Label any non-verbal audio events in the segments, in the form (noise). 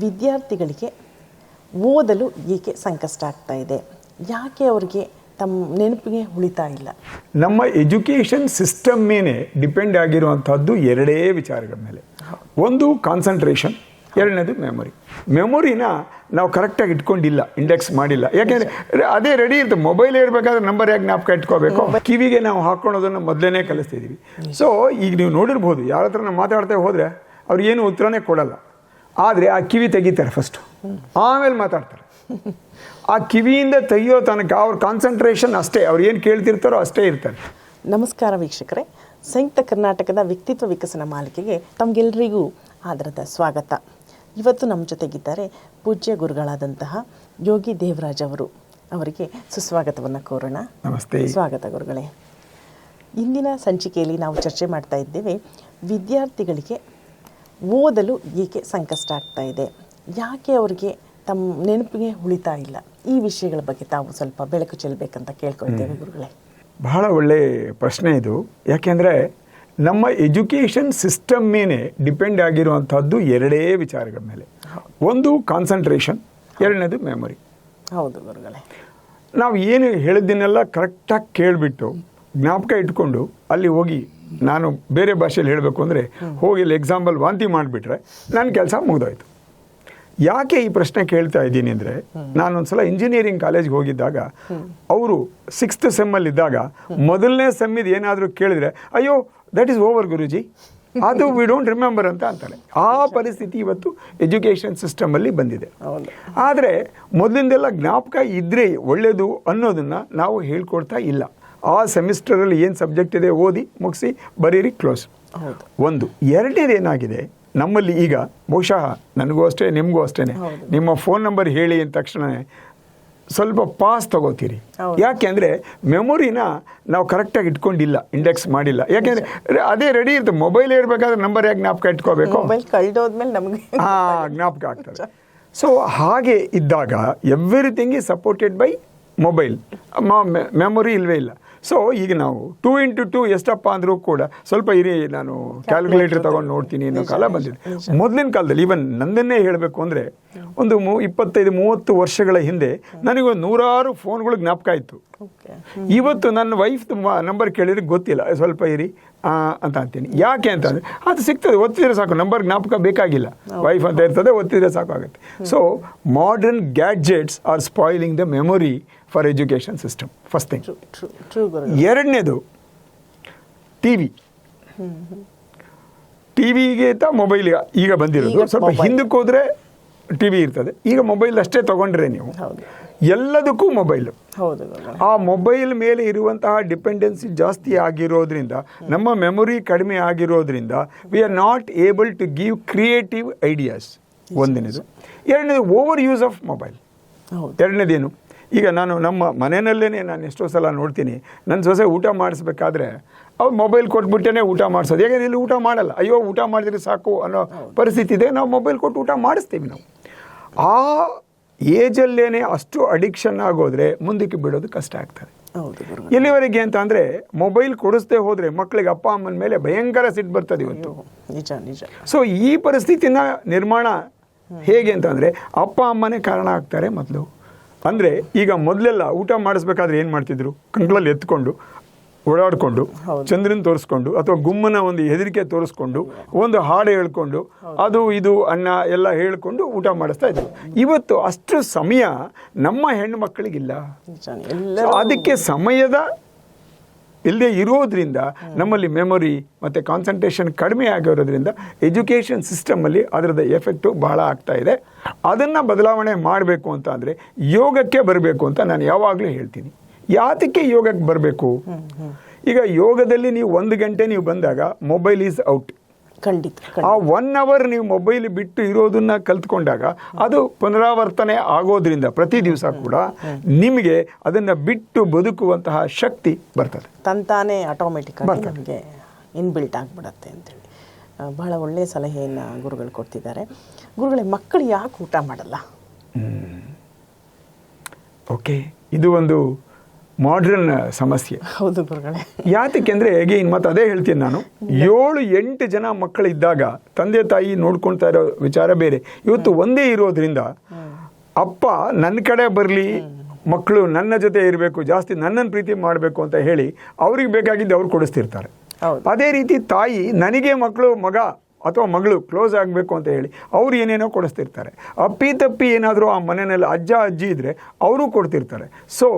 ವಿದ್ಯಾರ್ಥಿಗಳಿಗೆ ಓದಲು ಏಕೆ ಸಂಕಷ್ಟ ಆಗ್ತಾ ಇದೆ? ಯಾಕೆ ಅವರಿಗೆ ತಮ್ಮ ನೆನಪಿಗೆ ಉಳಿತಾ ಇಲ್ಲ? ನಮ್ಮ ಎಜುಕೇಷನ್ ಸಿಸ್ಟಮ್ ಮೇಲೆ ಡಿಪೆಂಡ್ ಆಗಿರುವಂಥದ್ದು ಎರಡೇ ವಿಚಾರಗಳ ಮೇಲೆ. ಒಂದು ಕಾನ್ಸಂಟ್ರೇಷನ್. ಎರಡನೇದು ಮೆಮೊರಿ. ಮೆಮೊರಿನ ನಾವು ಕರೆಕ್ಟಾಗಿ ಇಟ್ಕೊಂಡಿಲ್ಲ ಇಂಡೆಕ್ಸ್ ಮಾಡಿಲ್ಲ. ಯಾಕೆಂದರೆ ಅದೇ ರೆಡಿ ಇರುತ್ತೆ. ಮೊಬೈಲ್ ಇರಬೇಕಾದ್ರೆ ನಂಬರ್ ಯಾಕೆ ಜ್ಞಾಪಕ ಇಟ್ಕೋಬೇಕು? ಕಿವಿಗೆ ನಾವು ಹಾಕ್ಕೊಳೋದನ್ನು ಮೊದಲೇ ಕಲಿಸ್ತಿದ್ದೀವಿ ಸೊ ಈಗ ನೀವು ನೋಡಿರ್ಬೋದು ಯಾರ ಹತ್ರ ನಾವು ಮಾತಾಡ್ತಾ ಹೋದರೆ ಅವ್ರು ಏನು ಉತ್ತರನೇ ಕೊಡಲ್ಲ. ಆದರೆ ಆ ಕಿವಿ ತೆಗಿತಾರೆ ಫಸ್ಟು ಆಮೇಲೆ ಮಾತಾಡ್ತಾರೆ. ಆ ಕಿವಿಯಿಂದ ತೆಗಿಯೋ ತನಕ ಅವ್ರ ಕಾನ್ಸಂಟ್ರೇಷನ್ ಅಷ್ಟೇ ಅವ್ರು ಏನು ಕೇಳ್ತಿರ್ತಾರೋ ಅಷ್ಟೇ ಇರ್ತಾರೆ. ನಮಸ್ಕಾರ ವೀಕ್ಷಕರೇ. ಸಂಯುಕ್ತ ಕರ್ನಾಟಕದ ವ್ಯಕ್ತಿತ್ವ ವಿಕಸನ ಮಾಲಿಕೆಗೆ ತಮಗೆಲ್ಲರಿಗೂ ಆದರದ ಸ್ವಾಗತ. ಇವತ್ತು ನಮ್ಮ ಜೊತೆಗಿದ್ದಾರೆ ಪೂಜ್ಯ ಗುರುಗಳಾದಂತಹ ಯೋಗಿ ದೇವರಾಜ್ ಅವರು. ಅವರಿಗೆ ಸುಸ್ವಾಗತವನ್ನು ಕೋರೋಣ. ನಮಸ್ತೆ. ಸ್ವಾಗತ ಗುರುಗಳೇ. ಇಂದಿನ ಸಂಚಿಕೆಯಲ್ಲಿ ನಾವು ಚರ್ಚೆ ಮಾಡ್ತಾ ಇದ್ದೇವೆ ವಿದ್ಯಾರ್ಥಿಗಳಿಗೆ ಓದಲು ಏಕೆ ಸಂಕಷ್ಟ ಆಗ್ತಾ ಇದೆ? ಯಾಕೆ ಅವರಿಗೆ ತಮ್ಮ ನೆನಪಿಗೆ ಉಳಿತಾ ಇಲ್ಲ? ಈ ವಿಷಯಗಳ ಬಗ್ಗೆ ತಾವು ಸ್ವಲ್ಪ ಬೆಳಕು ಚೆಲ್ಲಬೇಕಂತ ಕೇಳ್ಕೊಳ್ತೇವೆ ಗುರುಗಳೇ. ಬಹಳ ಒಳ್ಳೆ ಪ್ರಶ್ನೆ ಇದು. ಯಾಕೆಂದರೆ ನಮ್ಮ ಎಜುಕೇಷನ್ ಸಿಸ್ಟಮ್ ಮೇಲೆ ಡಿಪೆಂಡ್ ಆಗಿರುವಂಥದ್ದು ಎರಡೇ ವಿಚಾರಗಳ ಮೇಲೆ. ಒಂದು ಕಾನ್ಸಂಟ್ರೇಷನ್. ಎರಡನೇದು ಮೆಮೊರಿ. ಹೌದು ಗುರುಗಳೇ. ನಾವು ಏನು ಹೇಳಿದ್ದನ್ನೆಲ್ಲ ಕರೆಕ್ಟಾಗಿ ಕೇಳಿಬಿಟ್ಟು ಜ್ಞಾಪಕ ಇಟ್ಕೊಂಡು ಅಲ್ಲಿ ಹೋಗಿ ನಾನು ಬೇರೆ ಭಾಷೆಯಲ್ಲಿ ಹೇಳಬೇಕು ಅಂದರೆ ಹೋಗಿ ಇಲ್ಲಿ ಎಕ್ಸಾಂಪಲ್ ವಾಂತಿ ಮಾಡಿಬಿಟ್ರೆ ನನ್ನ ಕೆಲಸ ಮುಗಿದೋಯ್ತು. ಯಾಕೆ ಈ ಪ್ರಶ್ನೆ ಕೇಳ್ತಾ ಇದ್ದೀನಿ ಅಂದರೆ ನಾನೊಂದ್ಸಲ ಇಂಜಿನಿಯರಿಂಗ್ ಕಾಲೇಜ್ಗೆ ಹೋಗಿದ್ದಾಗ ಅವರು ಸಿಕ್ಸ್ತ್ ಸೆಮ್ಮಲ್ಲಿದ್ದಾಗ ಮೊದಲನೇ ಸೆಮ್ಮಿದು ಏನಾದರೂ ಕೇಳಿದ್ರೆ ಅಯ್ಯೋ ದಟ್ ಈಸ್ ಓವರ್ ಗುರುಜಿ. ಅದು ವಿ ಡೋಂಟ್ ರಿಮೆಂಬರ್ ಅಂತ ಅಂತಾರೆ. ಆ ಪರಿಸ್ಥಿತಿ ಇವತ್ತು ಎಜುಕೇಷನ್ ಸಿಸ್ಟಮಲ್ಲಿ ಬಂದಿದೆ. ಆದರೆ ಮೊದಲಿಂದೆಲ್ಲ ಜ್ಞಾಪಕ ಇದ್ದರೆ ಒಳ್ಳೆಯದು ಅನ್ನೋದನ್ನು ನಾವು ಹೇಳ್ಕೊಡ್ತಾ ಇಲ್ಲ. ಆ ಸೆಮಿಸ್ಟರಲ್ಲಿ ಏನು ಸಬ್ಜೆಕ್ಟ್ ಇದೆ ಓದಿ ಮುಗಿಸಿ ಬರೀರಿ ಕ್ಲೋಸ್. ಒಂದು ಎರಡನೇದು ಏನಾಗಿದೆ? ನಮ್ಮಲ್ಲಿ ಈಗ ಬಹುಶಃ ನನಗೂ ಅಷ್ಟೇ ನಿಮಗೂ ಅಷ್ಟೇ ನಿಮ್ಮ ಫೋನ್ ನಂಬರ್ ಹೇಳಿ ಅಂದ ತಕ್ಷಣ ಸ್ವಲ್ಪ ಪಾಸ್ ತಗೋತೀರಿ. ಯಾಕೆಂದ್ರೆ ಮೆಮೊರಿನ ನಾವು ಕರೆಕ್ಟಾಗಿ ಇಟ್ಕೊಂಡಿಲ್ಲ ಇಂಡೆಕ್ಸ್ ಮಾಡಿಲ್ಲ. ಯಾಕೆಂದರೆ ಅದೇ ರೆಡಿ ಇರುತ್ತೆ. ಮೊಬೈಲ್ ಇರಬೇಕಾದ್ರೆ ನಂಬರ್ ಯಾಕೆ ಜ್ಞಾಪಕ ಇಟ್ಕೋಬೇಕು? ಮೊಬೈಲ್ ಕಳೆದೋದ್ಮೇಲೆ ನಮಗೆ ಹಾಂ (laughs) ಜ್ಞಾಪಕ ಆಗ್ತದೆ. ಸೊ ಹಾಗೆ ಇದ್ದಾಗ everything is supported by mobile memory ಇಲ್ಲವೇ ಇಲ್ಲ. ಸೊ ಈಗ ನಾವು ಟೂ ಇಂಟು ಟೂ ಎಷ್ಟಪ್ಪ ಅಂದರೂ ಕೂಡ ಸ್ವಲ್ಪ ಇರಿ ನಾನು ಕ್ಯಾಲ್ಕುಲೇಟರ್ ತಗೊಂಡು ನೋಡ್ತೀನಿ ಅನ್ನೋ ಕಾಲ ಬಂದಿದೆ. ಮೊದಲಿನ ಕಾಲದಲ್ಲಿ ಈವನ್ ನಂದನ್ನೇ ಹೇಳಬೇಕು ಅಂದರೆ ಒಂದು ಮೂ ಇಪ್ಪತ್ತೈದು ಮೂವತ್ತು ವರ್ಷಗಳ ಹಿಂದೆ ನನಗೆ ನೂರಾರು ಫೋನ್ಗಳು ಜ್ಞಾಪಕ ಆಯಿತು. ಇವತ್ತು ನನ್ನ ವೈಫ್ ನಂಬರ್ ಕೇಳಿದ್ರೆ ಗೊತ್ತಿಲ್ಲ. ಸ್ವಲ್ಪ ಇರಿ ಅಂತ ಅಂತೀನಿ. ಯಾಕೆ ಅಂತಂದರೆ ಅದು ಸಿಗ್ತದೆ ಒತ್ತಿದ್ರೆ ಸಾಕು ನಂಬರ್ ಜ್ಞಾಪಕ ಬೇಕಾಗಿಲ್ಲ. ವೈಫ್ ಅಂತ ಇರ್ತದೆ ಒತ್ತಿದ್ರೆ ಸಾಕಾಗುತ್ತೆ so modern gadgets are spoiling the memory for education system first thing ಎರಡನೇದು ಟಿ ವಿ ಟಿ ವಿಗೆ ಮೊಬೈಲ್ ಈಗ ಬಂದಿರೋದು. ಸ್ವಲ್ಪ. ಹಿಂದಕ್ಕೆ ಹೋದರೆ ಟಿ ವಿ ಇರ್ತದೆ. ಈಗ ಮೊಬೈಲ್ ಅಷ್ಟೇ ತಗೊಂಡ್ರೆ ನೀವು. ಎಲ್ಲದಕ್ಕೂ ಮೊಬೈಲು. ಹೌದು ಆ ಮೊಬೈಲ್ ಮೇಲೆ ಇರುವಂತಹ ಡಿಪೆಂಡೆನ್ಸಿ ಜಾಸ್ತಿ ಆಗಿರೋದ್ರಿಂದ ನಮ್ಮ ಮೆಮೊರಿ ಕಡಿಮೆ ಆಗಿರೋದ್ರಿಂದ we are not able to give creative ideas ಒಂದನೇದು. ಎರಡನೇದು ಓವರ್ ಯೂಸ್ ಆಫ್ ಮೊಬೈಲ್ ಎರಡನೇದೇನು ಈಗ ನಾನು ನಮ್ಮ ಮನೆಯಲ್ಲೇ ನಾನು ಎಷ್ಟೋ ಸಲ ನೋಡ್ತೀನಿ ನನ್ನ ಸೊಸೆ ಊಟ ಮಾಡಿಸ್ಬೇಕಾದ್ರೆ ಅವ್ರು ಮೊಬೈಲ್ ಕೊಟ್ಬಿಟ್ಟೇ ಊಟ ಮಾಡಿಸೋದು. ಯಾಕಂದ್ರೆ ಇಲ್ಲಿ ಊಟ ಮಾಡಲ್ಲ? ಅಯ್ಯೋ ಊಟ ಮಾಡಿದ್ರೆ ಸಾಕು ಅನ್ನೋ ಪರಿಸ್ಥಿತಿ ಇದೆ ನಾವು ಮೊಬೈಲ್ ಕೊಟ್ಟು ಊಟ ಮಾಡಿಸ್ತೀವಿ ನಾವು. ಆ ಏಜಲ್ಲೇನೆ ಅಷ್ಟು ಅಡಿಕ್ಷನ್ ಆಗೋದ್ರೆ ಮುಂದಕ್ಕೆ ಬಿಡೋದು ಕಷ್ಟ ಆಗ್ತದೆ. ಎಲ್ಲಿವರೆಗೆ ಅಂತ ಅಂದ್ರೆ ಮೊಬೈಲ್ ಕೊಡಿಸ್ದೆ ಹೋದ್ರೆ ಮಕ್ಕಳಿಗೆ ಅಪ್ಪ ಅಮ್ಮನ ಮೇಲೆ ಭಯಂಕರ ಸಿಟ್ಟು ಬರ್ತದೆ ಇವತ್ತು. ನಿಜ ನಿಜ. ಸೊ ಈ ಪರಿಸ್ಥಿತಿನ ನಿರ್ಮಾಣ ಹೇಗೆ ಅಂತಂದರೆ ಅಪ್ಪ ಅಮ್ಮನೇ ಕಾರಣ ಆಗ್ತಾರೆ ಮೊದಲು. ಅಂದ್ರೆ ಈಗ ಮೊದಲೆಲ್ಲ ಊಟ ಮಾಡಿಸ್ಬೇಕಾದ್ರೆ ಏನು ಮಾಡ್ತಿದ್ರು? ಕಂಕ್ಳಲ್ಲಿ ಎತ್ಕೊಂಡು ಓಡಾಡಿಕೊಂಡು ಚಂದ್ರನ ತೋರಿಸ್ಕೊಂಡು ಅಥವಾ ಗುಮ್ಮನ ಒಂದು ಹೆದರಿಕೆ ತೋರಿಸ್ಕೊಂಡು ಒಂದು ಹಾಡು ಹೇಳ್ಕೊಂಡು ಅದು ಇದು ಅನ್ನ ಎಲ್ಲ ಹೇಳ್ಕೊಂಡು ಊಟ ಮಾಡಿಸ್ತಾ ಇದ್ವಿ. ಇವತ್ತು ಅಷ್ಟು ಸಮಯ ನಮ್ಮ ಹೆಣ್ಣು ಮಕ್ಕಳಿಗಿಲ್ಲ. ಅದಕ್ಕೆ ಸಮಯದ ಇಲ್ಲದೆ ಇರೋದ್ರಿಂದ ನಮ್ಮಲ್ಲಿ ಮೆಮೊರಿ ಮತ್ತು ಕಾನ್ಸಂಟ್ರೇಷನ್ ಕಡಿಮೆ ಆಗಿರೋದ್ರಿಂದ ಎಜುಕೇಷನ್ ಸಿಸ್ಟಮಲ್ಲಿ ಅದರದ ಎಫೆಕ್ಟು ಬಹಳ ಆಗ್ತಾ ಇದೆ. ಅದನ್ನು ಬದಲಾವಣೆ ಮಾಡಬೇಕು ಅಂತ ಅಂದರೆ ಯೋಗಕ್ಕೆ ಬರಬೇಕು ಅಂತ ನಾನು ಯಾವಾಗಲೂ ಹೇಳ್ತೀನಿ. ಯಾತಕ್ಕೆ ಯೋಗಕ್ಕೆ ಬರಬೇಕು? ಈಗ ಯೋಗದಲ್ಲಿ ನೀವು ಒಂದು ಗಂಟೆ ನೀವು ಬಂದಾಗ ಮೊಬೈಲ್ ಈಸ್ ಔಟ್ ಖಂಡಿತ ಆ ಒನ್ ಅವರ್ ನೀವು ಮೊಬೈಲ್ ಬಿಟ್ಟು ಇರೋದನ್ನ ಕಲ್ತ್ಕೊಂಡಾಗ ಅದು ಪುನರಾವರ್ತನೆ ಆಗೋದ್ರಿಂದ ಪ್ರತಿ ದಿವಸ ಕೂಡ ನಿಮಗೆ ಅದನ್ನು ಬಿಟ್ಟು ಬದುಕುವಂತಹ ಶಕ್ತಿ ಬರ್ತದೆ. ತಂತಾನೇ ಆಟೋಮೆಟಿಕ್ ನಮಗೆ ಇನ್ಬಿಲ್ಟ್ ಆಗಿಬಿಡತ್ತೆ ಅಂತೇಳಿ. ಹೇಳಿ ಬಹಳ ಒಳ್ಳೆಯ ಸಲಹೆಯನ್ನು ಗುರುಗಳು ಕೊಡ್ತಿದ್ದಾರೆ. ಗುರುಗಳೇ ಮಕ್ಕಳು ಯಾಕೆ ಊಟ ಮಾಡಲ್ಲ? ಓಕೆ ಇದು ಒಂದು ಮಾಡ್ರನ್ ಸಮಸ್ಯೆ. ಹೌದು ಯಾತಕ್ಕೆಂದ್ರೆ ಅಗೇನ್ ಮತ್ತೆ ಅದೇ ಹೇಳ್ತೀನಿ ನಾನು. ಏಳು ಎಂಟು ಜನ ಮಕ್ಕಳಿದ್ದಾಗ ತಂದೆ ತಾಯಿ ನೋಡ್ಕೊಳ್ತಾ ಇರೋ ವಿಚಾರ ಬೇರೆ. ಇವತ್ತು ಒಂದೇ ಇರೋದ್ರಿಂದ ಅಪ್ಪ ನನ್ನ ಕಡೆ ಬರಲಿ ಮಕ್ಕಳು ನನ್ನ ಜೊತೆ ಇರಬೇಕು ಜಾಸ್ತಿ ನನ್ನನ್ನು ಪ್ರೀತಿ ಮಾಡಬೇಕು ಅಂತ ಹೇಳಿ ಅವ್ರಿಗೆ ಬೇಕಾಗಿದ್ದು ಅವ್ರು ಕೊಡಿಸ್ತಿರ್ತಾರೆ. ಅದೇ ರೀತಿ ತಾಯಿ ನನಗೆ ಮಕ್ಕಳು ಮಗ ಅಥವಾ ಮಗಳು ಕ್ಲೋಸ್ ಆಗಬೇಕು ಅಂತ ಹೇಳಿ ಅವ್ರು ಏನೇನೋ ಕೊಡಿಸ್ತಿರ್ತಾರೆ. ಅಪ್ಪಿ ತಪ್ಪಿ ಏನಾದರೂ ಆ ಮನೆಯಲ್ಲಿ ಅಜ್ಜ ಅಜ್ಜಿ ಇದ್ದರೆ ಅವರು ಕೊಡ್ತಿರ್ತಾರೆ. ಸೊ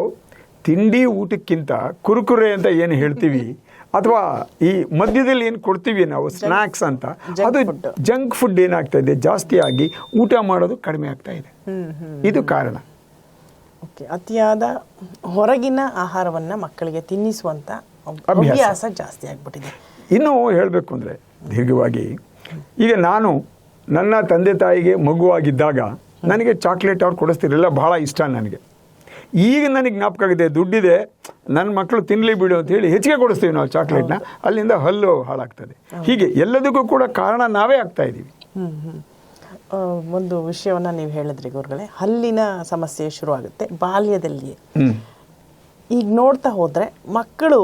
ತಿಂಡಿ ಊಟಕ್ಕಿಂತ ಕುರುಕುರೆ ಅಂತ ಏನು ಹೇಳ್ತೀವಿ? ಅಥವಾ ಈ ಮಧ್ಯದಲ್ಲಿ ಏನು ಕೊಡ್ತೀವಿ ನಾವು? ಸ್ನ್ಯಾಕ್ಸ್ ಅಂತ. ಅದು ಜಂಕ್ ಫುಡ್ ಏನಾಗ್ತಾ ಇದೆ? ಜಾಸ್ತಿ ಆಗಿ ಊಟ ಮಾಡೋದು ಕಡಿಮೆ ಆಗ್ತಾ ಇದೆ. ಇದು ಕಾರಣ. ಓಕೆ ಅತಿಯಾದ ಹೊರಗಿನ ಆಹಾರವನ್ನ ಮಕ್ಕಳಿಗೆ ತಿನ್ನಿಸುವಂತ ಅಭ್ಯಾಸ. ಅಭ್ಯಾಸ ಜಾಸ್ತಿ ಆಗ್ಬಿಟ್ಟಿದೆ. ಇನ್ನೂ ಹೇಳಬೇಕು ಅಂದರೆ ದೀರ್ಘವಾಗಿ ಈಗ ನಾನು ನನ್ನ ತಂದೆ ತಾಯಿಗೆ ಮಗುವಾಗಿದ್ದಾಗ ನನಗೆ ಚಾಕ್ಲೇಟ್ ಅವ್ರು ಕೊಡಿಸ್ತಿರಲಿಲ್ಲ ಬಹಳ ಇಷ್ಟ ನನಗೆ. ಈಗ ನನಗೆ ಜ್ಞಾಪಕ ಆಗಿದೆ ದುಡ್ಡಿದೆ ನನ್ನ ಮಕ್ಕಳು ತಿನ್ನಲಿ ಬಿಡು ಅಂತ ಹೇಳಿ ಹೆಚ್ಚಿಗೆ ಕೊಡಿಸ್ತೀವಿ ನಾವು ಚಾಕ್ಲೇಟ್ನ ಅಲ್ಲಿಂದ ಹಲ್ಲು ಹಾಳಾಗ್ತದೆ. ಹೀಗೆ ಎಲ್ಲದಕ್ಕೂ ಕೂಡ ಕಾರಣ ನಾವೇ ಆಗ್ತಾ ಇದ್ದೀವಿ ಹ್ಮ್ ಹ್ಮ್. ಒಂದು ವಿಷಯವನ್ನು ನೀವು ಹೇಳಿದ್ರಿ ಗುರುಗಳೇ ಹಲ್ಲಿನ ಸಮಸ್ಯೆ ಶುರುವಾಗುತ್ತೆ ಬಾಲ್ಯದಲ್ಲಿಯೇ. ಈಗ ನೋಡ್ತಾ ಹೋದ್ರೆ ಮಕ್ಕಳು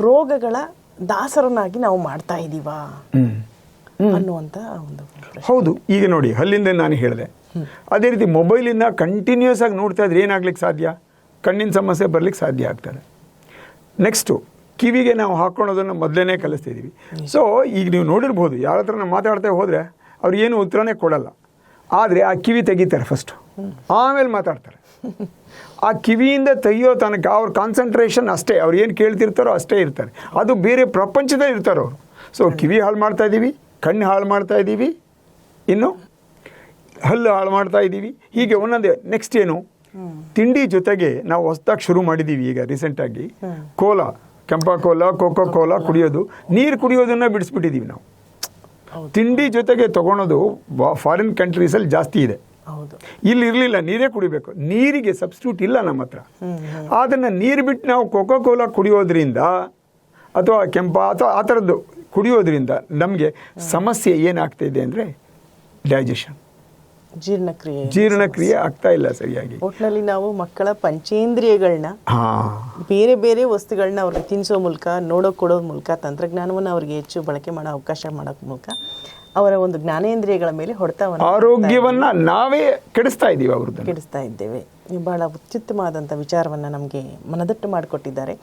ರೋಗಗಳ ದಾಸರನ್ನಾಗಿ ನಾವು ಮಾಡ್ತಾ ಇದೀವಾ? ಹ್ಮ್. ಅನ್ನುವಂತ ಒಂದು ಹೌದು ಈಗ ನೋಡಿ ಹಲ್ಲಿಂದ ನಾನು ಹೇಳಿದೆ. ಅದೇ ರೀತಿ ಮೊಬೈಲಿಂದ ಕಂಟಿನ್ಯೂಸ್ ಆಗಿ ನೋಡ್ತಾ ಇದ್ರೆ ಏನಾಗ್ಲಿಕ್ಕೆ ಸಾಧ್ಯ? ಕಣ್ಣಿನ ಸಮಸ್ಯೆ ಬರಲಿಕ್ಕೆ ಸಾಧ್ಯ ಆಗ್ತದೆ. ನೆಕ್ಸ್ಟು ಕಿವಿಗೆ ನಾವು ಹಾಕ್ಕೊಳೋದನ್ನು ಮೊದಲೇ ಕಲಿಸ್ತಿದ್ದೀವಿ ಸೊ ಈಗ ನೀವು ನೋಡಿರ್ಬೋದು ಯಾರ ಹತ್ರ ನಾವು ಮಾತಾಡ್ತಾ ಹೋದರೆ ಅವ್ರು ಏನು ಉತ್ತರನೇ ಕೊಡಲ್ಲ. ಆದರೆ ಆ ಕಿವಿ ತೆಗಿತಾರೆ ಫಸ್ಟು ಆಮೇಲೆ ಮಾತಾಡ್ತಾರೆ. ಆ ಕಿವಿಯಿಂದ ತೆಗಿಯೋ ತನಕ ಅವ್ರ ಕಾನ್ಸಂಟ್ರೇಷನ್ ಅಷ್ಟೇ ಅವ್ರು ಏನು ಕೇಳ್ತಿರ್ತಾರೋ ಅಷ್ಟೇ ಇರ್ತಾರೆ. ಅದು ಬೇರೆ ಪ್ರಪಂಚದಲ್ಲಿ ಇರ್ತಾರೆ ಅವರು. ಸೊ ಕಿವಿ ಹಾಳು ಮಾಡ್ತಾ ಇದ್ದೀವಿ ಕಣ್ಣು ಹಾಳು ಮಾಡ್ತಾ ಇದ್ದೀವಿ ಇನ್ನು ಹಲ್ಲು ಹಾಳು ಮಾಡ್ತಾ ಇದ್ದೀವಿ ಹೀಗೆ ಒಂದೊಂದೇ ನೆಕ್ಸ್ಟ್ ಏನು? ತಿಂಡಿ ಜೊತೆಗೆ ನಾವು ಹೊಸ್ದಾಗಿ ಶುರು ಮಾಡಿದ್ದೀವಿ ಈಗ ರೀಸೆಂಟಾಗಿ ಕೋಲಾ ಕೆಂಪ ಕೋಲಾ ಕೋಕೋ ಕೋಲಾ ಕುಡಿಯೋದು. ನೀರು ಕುಡಿಯೋದನ್ನ ಬಿಡಿಸ್ಬಿಟ್ಟಿದ್ದೀವಿ ನಾವು. ತಿಂಡಿ ಜೊತೆಗೆ ತಗೊಳೋದು ಫಾರಿನ್ ಕಂಟ್ರೀಸಲ್ಲಿ ಜಾಸ್ತಿ ಇದೆ. ಇಲ್ಲಿ ಇರಲಿಲ್ಲ ನೀರೇ ಕುಡಿಬೇಕು. ನೀರಿಗೆ ಸಬ್ಸ್ಟಿಟ್ಯೂಟ್ ಇಲ್ಲ ನಮ್ಮ ಹತ್ರ. ಅದನ್ನು ನೀರು ಬಿಟ್ಟು ನಾವು ಕೋಕೋ ಕೋಲಾ ಕುಡಿಯೋದ್ರಿಂದ ಅಥವಾ ಕೆಂಪ ಅಥವಾ ಆ ಥರದ್ದು ಕುಡಿಯೋದ್ರಿಂದ ನಮಗೆ ಸಮಸ್ಯೆ ಏನಾಗ್ತಾ ಇದೆ ಅಂದರೆ ಡೈಜೆಷನ್ ಜೀರ್ಣಕ್ರಿಯೆ ಜೀರ್ಣಕ್ರಿಯೆ ಆಗ್ತಾ ಇಲ್ಲ ಸರಿಯಾಗಿ. ಒಟ್ನಲ್ಲಿ ನಾವು ಮಕ್ಕಳ ಪಂಚೇಂದ್ರಿಯಗಳನ್ನ ಬೇರೆ ಬೇರೆ ವಸ್ತುಗಳನ್ನ ಅವ್ರಿಗೆ ತಿನ್ನಿಸೋ ಮೂಲಕ ನೋಡೋ ಕೊಡೋ ಮೂಲಕ ತಂತ್ರಜ್ಞಾನವನ್ನು ಅವ್ರಿಗೆ ಹೆಚ್ಚು ಬಳಕೆ ಮಾಡೋ ಅವಕಾಶ ಮಾಡೋ ಮೂಲಕ ಅವರ ಒಂದು ಜ್ಞಾನೇಂದ್ರಿಯಗಳ ಮೇಲೆ ಹೊಡೆತವನ್ನು ಆರೋಗ್ಯವನ್ನ ನಾವೇ ಕೆಡಿಸ್ತಾ ಇದ್ದೀವಿ ಅವ್ರದ್ದು ಕೆಡಿಸ್ತಾ ಇದ್ದೇವೆ. ಬಹಳ ಅತ್ಯುತ್ತಮವಾದಂಥ ವಿಚಾರವನ್ನು ನಮಗೆ ಮನದಟ್ಟು ಮಾಡಿಕೊಟ್ಟಿದ್ದಾರೆ.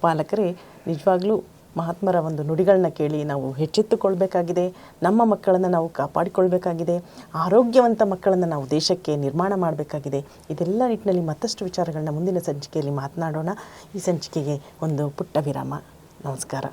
ಪಾಲಕರೇ ನಿಜವಾಗ್ಲೂ ಮಹಾತ್ಮರ ಒಂದು ನುಡಿಗಳನ್ನ ಕೇಳಿ ನಾವು ಹೆಚ್ಚೆತ್ತುಕೊಳ್ಬೇಕಾಗಿದೆ. ನಮ್ಮ ಮಕ್ಕಳನ್ನು ನಾವು ಕಾಪಾಡಿಕೊಳ್ಬೇಕಾಗಿದೆ. ಆರೋಗ್ಯವಂತ ಮಕ್ಕಳನ್ನು ನಾವು ದೇಶಕ್ಕೆ ನಿರ್ಮಾಣ ಮಾಡಬೇಕಾಗಿದೆ. ಇದೆಲ್ಲ ನಿಟ್ಟಿನಲ್ಲಿ ಮತ್ತಷ್ಟು ವಿಚಾರಗಳನ್ನ ಮುಂದಿನ ಸಂಚಿಕೆಯಲ್ಲಿ ಮಾತನಾಡೋಣ. ಈ ಸಂಚಿಕೆಗೆ ಒಂದು ಪುಟ್ಟ ವಿರಾಮ. ನಮಸ್ಕಾರ.